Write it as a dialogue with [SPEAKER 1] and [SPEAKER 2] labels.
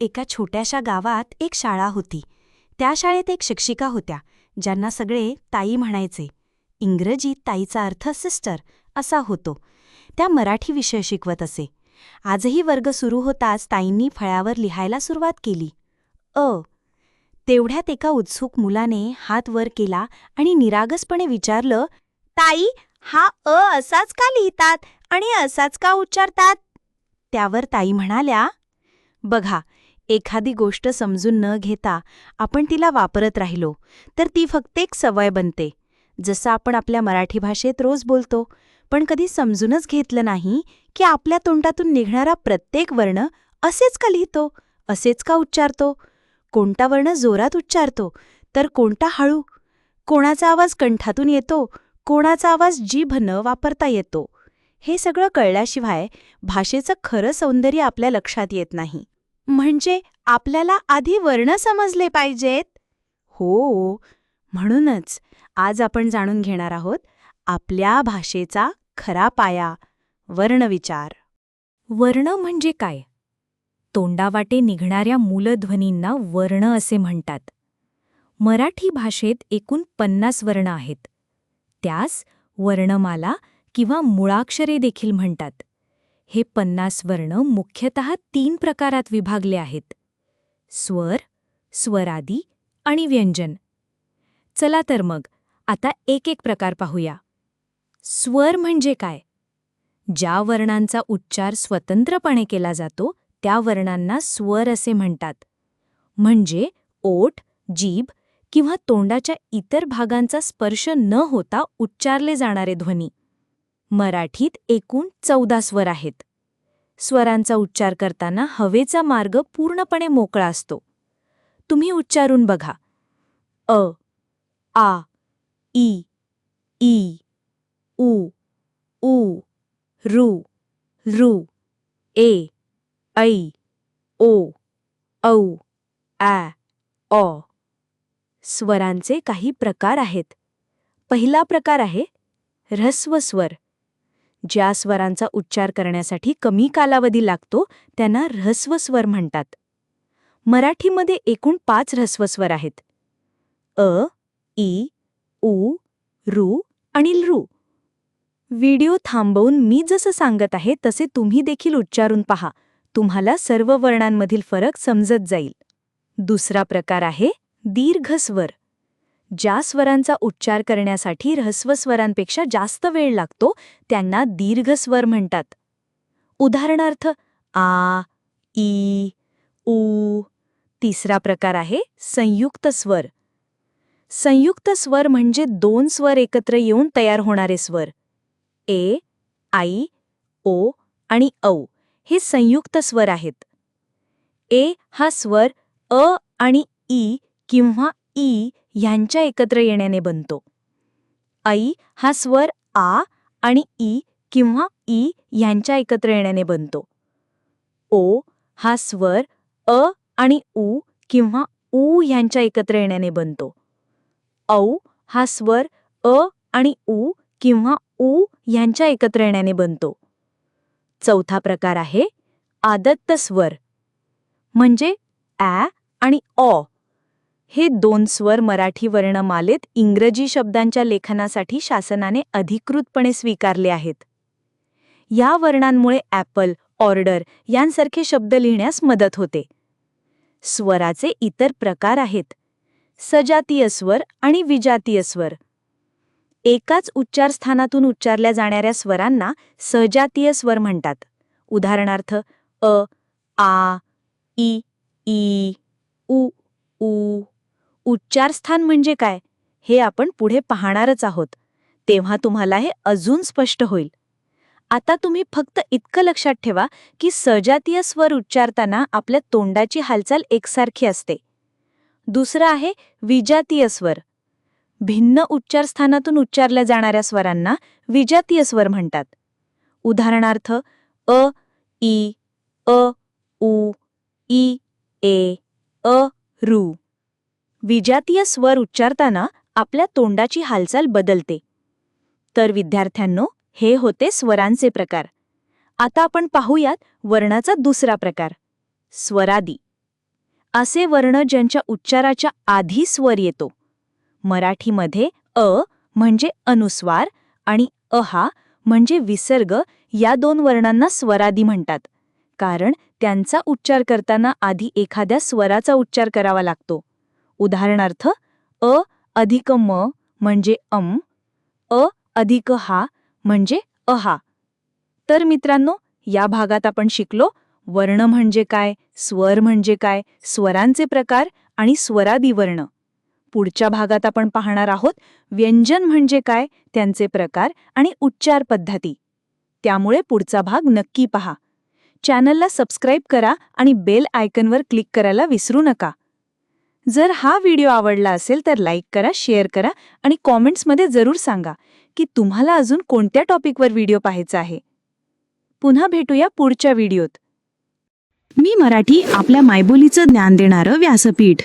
[SPEAKER 1] एका छोट्याशा गावात एक शाळा होती. त्या शाळेत एक शिक्षिका होत्या ज्यांना सगळे ताई म्हणायचे. इंग्रजीत ताईचा अर्थ सिस्टर असा होतो. त्या मराठी विषय शिकवत असे. आजही वर्ग सुरू होताच ताईंनी फळ्यावर लिहायला सुरुवात केली. अ. तेवढ्यात एका उत्सुक मुलाने हात वर केला आणि निरागसपणे विचारलं ताई हा अ असाच का लिहितात आणि असाच का उच्चारतात? त्यावर ताई म्हणाल्या बघा एखादी गोष्ट समजून न घेता आपण तिला वापरत राहिलो तर ती फक्त एक सवय बनते. जसं आपण आपल्या मराठी भाषेत रोज बोलतो पण कधी समजूनच घेतलं नाही की आपल्या तोंडातून निघणारा प्रत्येक वर्ण असेच का लिहितो असेच का उच्चारतो? कोणता वर्ण जोरात उच्चारतो तर कोणता हळू? कोणाचा आवाज कंठातून येतो कोणाचा आवाज जीभ न वापरता येतो? हे सगळं कळल्याशिवाय भाषेचं खरं सौंदर्य आपल्या लक्षात येत नाही. म्हणजे आपल्याला आधी वर्ण समजले पाहिजेत? हो म्हणूनच आज आपण जाणून घेणार आहोत आपल्या भाषेचा खरा पाया वर्णविचार
[SPEAKER 2] वर्ण म्हणजे काय? तोंडावाटे निघणाऱ्या मूलध्वनींना वर्ण असे म्हणतात. मराठी भाषेत एकूण पन्नास वर्ण आहेत. त्यास वर्णमाला किंवा मुळाक्षरे देखील म्हणतात. हे पन्नास वर्ण मुख्यतः तीन प्रकारात विभागले आहेत. स्वर स्वरादी आणि व्यंजन. चला तर मग आता एक एक प्रकार पाहूया. स्वर म्हणजे काय? ज्या वर्णांचा उच्चार स्वतंत्रपणे केला जातो त्या वर्णांना स्वर असे म्हणतात. म्हणजे ओठ जीभ किंवा तोंडाच्या इतर भागांचा स्पर्श न होता उच्चारले जाणारे ध्वनी. मराठीत एकूण चौदा स्वर आहेत. स्वरांचा उच्चार करताना हवेचा मार्ग पूर्णपणे मोकळा असतो. तुम्ही उच्चारून बघा. अ आ ई ई उ उ रु रु ए ऐ ओ औ ॲ ऑ स्वरांचे काही प्रकार आहेत. पहिला प्रकार आहे ऱ्हस्व स्वर. ज्या स्वरांचा उच्चार करण्यासाठी कमी कालावधी लागतो त्यांना ऱ्हस्व स्वर म्हणतात. मराठीमध्ये एकूण पाच ऱ्हस्व स्वर आहेत. अ ई उ रू आणि लू. व्हिडिओ थांबवून मी जसं सांगत आहे तसे तुम्ही देखील उच्चारून पहा. तुम्हाला सर्व वर्णांमधील फरक समजत जाईल. दुसरा प्रकार आहे दीर्घ स्वर ज्या स्वरांचा उच्चार करण्यासाठी ऱ्हस्व स्वरांपेक्षा जास्त वेळ लागतो त्यांना दीर्घ स्वर म्हणतात. उदाहरणार्थ आ ई उ तिसरा प्रकार आहे संयुक्त स्वर. संयुक्त स्वर म्हणजे दोन स्वर एकत्र येऊन तयार होणारे स्वर. ए आई ओ आणि औ हे संयुक्त स्वर आहेत. ए हा स्वर अ आणि ई किंवा ई ह्यांच्या एकत्र येण्याने बनतो. ऐ हा स्वर आ आणि ई किंवा ई ह्यांच्या एकत्र येण्याने बनतो. ओ हा स्वर अ आणि उ किंवा उ ह्यांच्या एकत्र येण्याने बनतो. औ हा स्वर अ आणि उ किंवा उ ह्यांच्या एकत्र येण्याने बनतो. चौथा प्रकार आहे आदत्त स्वर. म्हणजे ॲ आणि ऑ. हे दोन स्वर मराठी वर्णमालेत इंग्रजी शब्दांच्या लेखनासाठी शासनाने अधिकृतपणे स्वीकारले आहेत. या वर्णांमुळे ॲपल ऑर्डर यांसारखे शब्द लिहिण्यास मदत होते. स्वराचे इतर प्रकार आहेत. सजातीय स्वर आणि विजातीय स्वर. एकाच उच्चारस्थानातून उच्चारल्या जाणाऱ्या स्वरांना सजातीय स्वर म्हणतात. उदाहरणार्थ अ आ ई ई उ उ उच्चारस्थान म्हणजे काय हे आपण पुढे पाहणारच आहोत. तेव्हा तुम्हाला हे अजून स्पष्ट होईल. आता तुम्ही फक्त इतकं लक्षात ठेवा की सजातीय स्वर उच्चारताना आपल्या तोंडाची हालचाल एकसारखी असते. दुसरं आहे विजातीय स्वर. भिन्न उच्चारस्थानातून उच्चारल्या जाणाऱ्या स्वरांना विजातीय स्वर म्हणतात. उदाहरणार्थ अ ई अ उ ई ए अ रू. विजातीय स्वर उच्चारताना आपल्या तोंडाची हालचाल बदलते. तर विद्यार्थ्यांनो हे होते स्वरांचे प्रकार. आता आपण पाहूयात वर्णाचा दुसरा प्रकार स्वरादी. असे वर्ण ज्यांच्या उच्चाराच्या आधी स्वर येतो. मराठीमध्ये अ म्हणजे अनुस्वार आणि अहा म्हणजे विसर्ग या दोन वर्णांना स्वरादी म्हणतात. कारण त्यांचा उच्चार करताना आधी एखाद्या स्वराचा उच्चार करावा लागतो. उदाहरणार्थ अ अधिक म म्हणजे अम अ अधिक हा म्हणजे अहा तर मित्रांनो या भागात आपण शिकलो वर्ण म्हणजे काय स्वर म्हणजे काय स्वरांचे प्रकार आणि स्वरादी वर्ण. पुढच्या भागात आपण पाहणार आहोत व्यंजन म्हणजे काय त्यांचे प्रकार आणि उच्चार पद्धती. त्यामुळे पुढचा भाग नक्की पहा. चॅनलला सबस्क्राईब करा आणि बेल आयकनवर क्लिक करायला विसरू नका. जर हा व्हिडिओ आवडला असेल तर लाईक करा शेअर करा आणि कॉमेंट्समध्ये जरूर सांगा की तुम्हाला अजून कोणत्या टॉपिकवर व्हिडिओ पाहायचा आहे. पुन्हा भेटूया पुढच्या व्हिडिओत.
[SPEAKER 3] मी मराठी आपल्या मायबोलीचं ज्ञान देणारं व्यासपीठ.